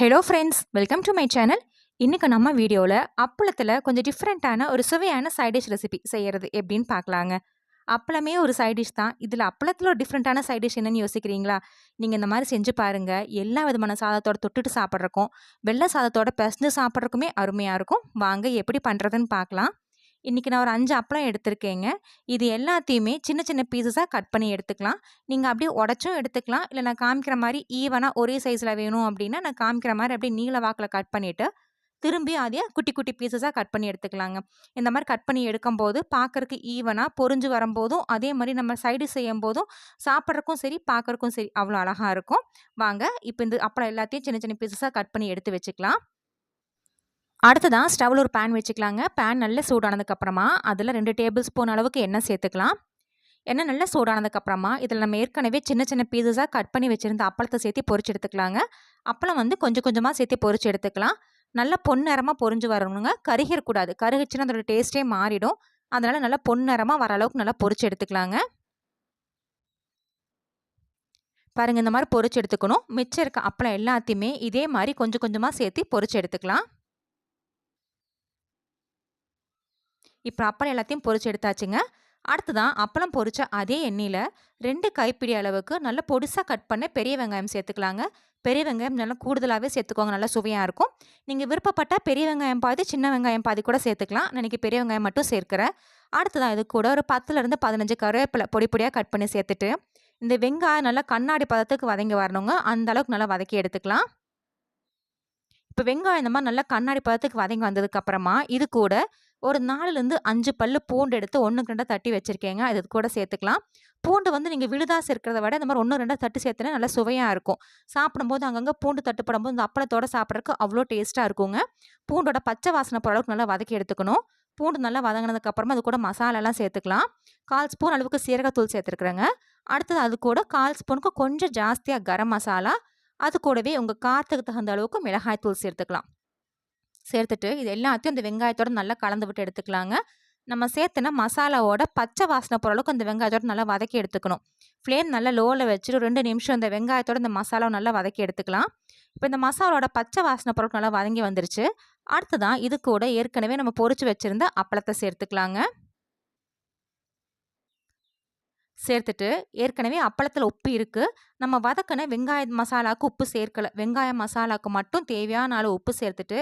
Hello friends welcome to my channel இன்றைக்கி நம்ம வீடியோவில் அப்பளத்தில் கொஞ்சம் டிஃப்ரெண்ட்டான ஒரு சுவையான சைட் டிஷ் ரெசிபி செய்கிறது எப்படின்னு பார்க்கலாங்க. அப்பளமே ஒரு சைட் டிஷ் தான். இதில் அப்பளத்தில் ஒரு டிஃப்ரெண்ட்டான சைட் டிஷ் என்னன்னு யோசிக்கிறீங்களா? நீங்கள் இந்த மாதிரி செஞ்சு பாருங்கள் எல்லா விதமான சாதத்தோட தொட்டுட்டு சாப்பிட்றக்கும் வெள்ளை சாதத்தோட பிசைஞ்சு சாப்பிட்றக்குமே அருமையாக இருக்கும். வாங்க எப்படி பண்ணுறதுன்னு பார்க்கலாம். இன்றைக்கி நான் ஒரு அஞ்சு அப்பளம் எடுத்திருக்கேங்க. இது எல்லாத்தையுமே சின்ன சின்ன பீசஸாக கட் பண்ணி எடுத்துக்கலாம். நீங்கள் அப்படியே உடச்சும் எடுத்துக்கலாம். இல்லை நான் காமிக்கிற மாதிரி ஈவனாக ஒரே சைஸில் வேணும் அப்படின்னா நான் காமிக்கிற மாதிரி அப்படியே நீல வாக்கில் கட் பண்ணிவிட்டு திரும்பி அதே குட்டி குட்டி பீசஸாக கட் பண்ணி எடுத்துக்கலாங்க. இந்த மாதிரி கட் பண்ணி எடுக்கும்போது பார்க்குறக்கு ஈவனாக பொறிஞ்சு வரும்போதும் அதே மாதிரி நம்ம சைடு செய்யும் போதும் சாப்பிட்றக்கும் சரி பார்க்குறக்கும் சரி அவ்வளோ அழகாக இருக்கும். வாங்க இப்போ இந்த அப்பளம் எல்லாத்தையும் சின்ன சின்ன பீசஸாக கட் பண்ணி எடுத்து வச்சுக்கலாம். அடுத்ததான் ஸ்டவ்வில் ஒரு பேன் வச்சுக்கலாங்க. பேன் நல்லா சூடானதுக்கப்புறமா அதில் ரெண்டு டேபிள் ஸ்பூன் அளவுக்கு எண்ணெய் சேர்த்துக்கலாம். எண்ணெய் நல்லா சூடானதுக்கப்புறமா இதில் நம்ம ஏற்கனவே சின்ன சின்ன பீசஸாக கட் பண்ணி வச்சுருந்த அப்பளத்தை சேர்த்து பொறிச்சு எடுத்துக்கலாங்க. அப்பளம் வந்து கொஞ்சம் கொஞ்சமாக சேர்த்து பொறிச்சு எடுத்துக்கலாம். நல்லா பொன்னிறமாக பொறிஞ்சு வரணுங்க. கருகிடக்கூடாது கருகிச்சுன்னா அதோட டேஸ்ட்டே மாறிடும். அதனால் நல்லா பொன்னிறமாக வர அளவுக்கு நல்லா பொறிச்சு எடுத்துக்கலாங்க. பாருங்கள் இந்த மாதிரி பொறிச்சு எடுத்துக்கணும். மிச்சம் இருக்க அப்பளம் எல்லாத்தையுமே இதே மாதிரி கொஞ்சம் கொஞ்சமாக சேர்த்து பொறிச்சு எடுத்துக்கலாம். இப்போ அப்பளம் எல்லாத்தையும் பொறிச்சு எடுத்தாச்சுங்க. அடுத்ததான் அப்பளம் பொறிச்ச அதே எண்ணெயில் ரெண்டு கைப்பிடி அளவுக்கு நல்லா பொடிசாக கட் பண்ண பெரிய வெங்காயம் சேர்த்துக்கலாங்க. பெரிய வெங்காயம் நல்லா கூடுதலாகவே சேர்த்துக்கோங்க நல்லா சுவையாக இருக்கும். நீங்கள் விருப்பப்பட்டால் பெரிய வெங்காயம் பாதி சின்ன வெங்காயம் பாதி கூட சேர்த்துக்கலாம். நான் பெரிய வெங்காயம் மட்டும் சேர்க்குறேன். அடுத்ததான் இது கூட ஒரு பத்துலேருந்து பதினஞ்சு கருவேப்பிலை பொடி பொடியாக கட் பண்ணி சேர்த்துட்டு இந்த வெங்காயம் நல்லா கண்ணாடி பதத்துக்கு வதங்கி வரணுங்க. அந்த அளவுக்கு நல்லா வதக்கி எடுத்துக்கலாம். இப்போ வெங்காயம் இந்த மாதிரி நல்லா கண்ணாடி பதத்துக்கு வதங்கி வந்ததுக்கப்புறமா இது கூட ஒரு நாலுலேருந்து அஞ்சு பல்லு பூண்டு எடுத்து ஒன்று ரெண்டாக தட்டி வச்சுருக்கேங்க. அது கூட சேர்த்துக்கலாம். பூண்டு வந்து நீங்கள் விழுதாக சேர்க்கிறத விட இந்த மாதிரி ஒன்று ரெண்டாக தட்டு சேர்த்துனா நல்லா சுவையாக இருக்கும். சாப்பிடும்போது அங்கங்கே பூண்டு தட்டுப்படும் போது இந்த அப்பளத்தோட சாப்பிட்றதுக்கு அவ்வளோ டேஸ்ட்டாக இருக்குங்க. பூண்டோட பச்சை வாசனை போகிற அளவுக்கு நல்லா வதக்கி எடுத்துக்கணும். பூண்டு நல்லா வதங்கினதுக்கப்புறமா அது கூட மசாலாலாம் சேர்த்துக்கலாம். கால் ஸ்பூன் அளவுக்கு சீரகத்தூள் சேர்த்துருக்குறேங்க. அடுத்தது அது கூட கால் ஸ்பூனுக்கு கொஞ்சம் ஜாஸ்தியாக கரம் மசாலா. அது கூடவே உங்கள் காரத்துக்கு தகுந்த அளவுக்கு மிளகாய் தூள் சேர்த்துக்கலாம். சேர்த்துட்டு இது எல்லாத்தையும் அந்த வெங்காயத்தோட நல்லா கலந்து விட்டு எடுத்துக்கலாங்க. நம்ம சேர்த்துன மசாலாவோட பச்சை வாசனை போகிற அளவுக்கு அந்த வெங்காயத்தோட நல்லா வதக்கி எடுத்துக்கணும். ஃப்ளேம் நல்லா லோவில் வச்சுட்டு ரெண்டு நிமிஷம் இந்த வெங்காயத்தோட இந்த மசாலாவை நல்லா வதக்கி எடுத்துக்கலாம். இப்போ இந்த மசாலாவோட பச்சை வாசனை பொருட்கள் நல்லா வதங்கி வந்துருச்சு. அடுத்ததான் இது கூட ஏற்கனவே நம்ம பொறிச்சு வச்சுருந்த அப்பளத்தை சேர்த்துக்கலாங்க. சேர்த்துட்டு ஏற்கனவே அப்பளத்தில் உப்பு இருக்குது நம்ம வதக்கின வெங்காய மசாலாவுக்கு உப்பு சேர்க்கலை வெங்காய மசாலாவுக்கு மட்டும் தேவையான அளவு உப்பு சேர்த்துட்டு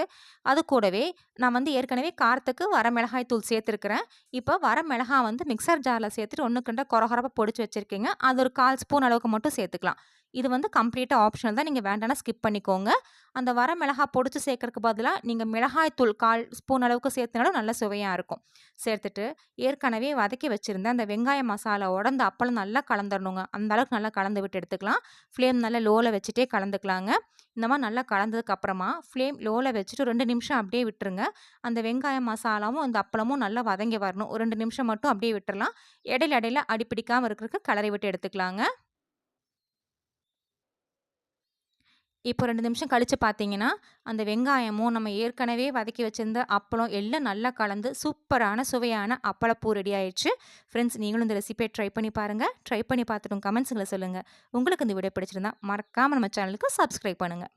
அது கூடவே நான் வந்து ஏற்கனவே காரத்துக்கு வர மிளகாய் தூள் சேர்த்துருக்குறேன். இப்போ வர மிளகாய் வந்து மிக்சர் ஜாரில் சேர்த்துட்டு ஒன்றுக்குண்ட குறகுறப்பாக பொடிச்சு வச்சுருக்கீங்க. அது ஒரு கால் ஸ்பூன் அளவுக்கு மட்டும் சேர்த்துக்கலாம். இது வந்து கம்ப்ளீட்டாக ஆப்ஷனல் தான். நீங்கள் வேண்டாம்னா ஸ்கிப் பண்ணிக்கோங்க. அந்த வர மிளகாய் பொடிச்சு சேர்க்கறதுக்கு பதிலாக நீங்கள் மிளகாய் தூள் கால் ஸ்பூன் அளவுக்கு சேர்த்துனாலும் நல்ல சுவையாக இருக்கும். சேர்த்துட்டு ஏற்கனவே வதக்கி வச்சுருந்த அந்த வெங்காய மசாலாவோட அந்த அப்பளம் நல்லா கலந்துடணுங்க அந்த அளவுக்கு நல்லா கலந்து விட்டு எடுத்துக்கலாம். ஃப்ளேம் நல்லா லோவில் வச்சுட்டே கலந்துக்கலாங்க. இந்த மாதிரி நல்லா கலந்ததுக்கு அப்புறமா ஃப்ளேம் லோவில் வச்சுட்டு ரெண்டு நிமிஷம் அப்படியே விட்டுருங்க. அந்த வெங்காய மசாலாவும் அந்த அப்பளமும் நல்லா வதங்கி வரணும். ஒரு ரெண்டு நிமிஷம் மட்டும் அப்படியே விட்டுறலாம் இடையில இடையில அடிப்பிடிக்காமல் இருக்கிறதுக்கு கலரை விட்டு எடுத்துக்கலாங்க. இப்போ ரெண்டு நிமிஷம் கழித்து பார்த்தீங்கன்னா அந்த வெங்காயமும் நம்ம ஏற்கனவே வதக்கி வச்சுருந்த அப்பளம் எல்லாம் நல்லா கலந்து சூப்பரான சுவையான அப்பளப்பூ ரெடி ஆயிடுச்சு. ஃப்ரெண்ட்ஸ் நீங்களும் இந்த ரெசிபியை ட்ரை பண்ணி பாருங்கள் ட்ரை பண்ணி பார்த்துட்டும் கமெண்ட்ஸுங்களை சொல்லுங்கள் உங்களுக்கு இந்த வீடியோ பிடிச்சிருந்தா மறக்காமல் நம்ம சேனலுக்கு சப்ஸ்கிரைப் பண்ணுங்கள்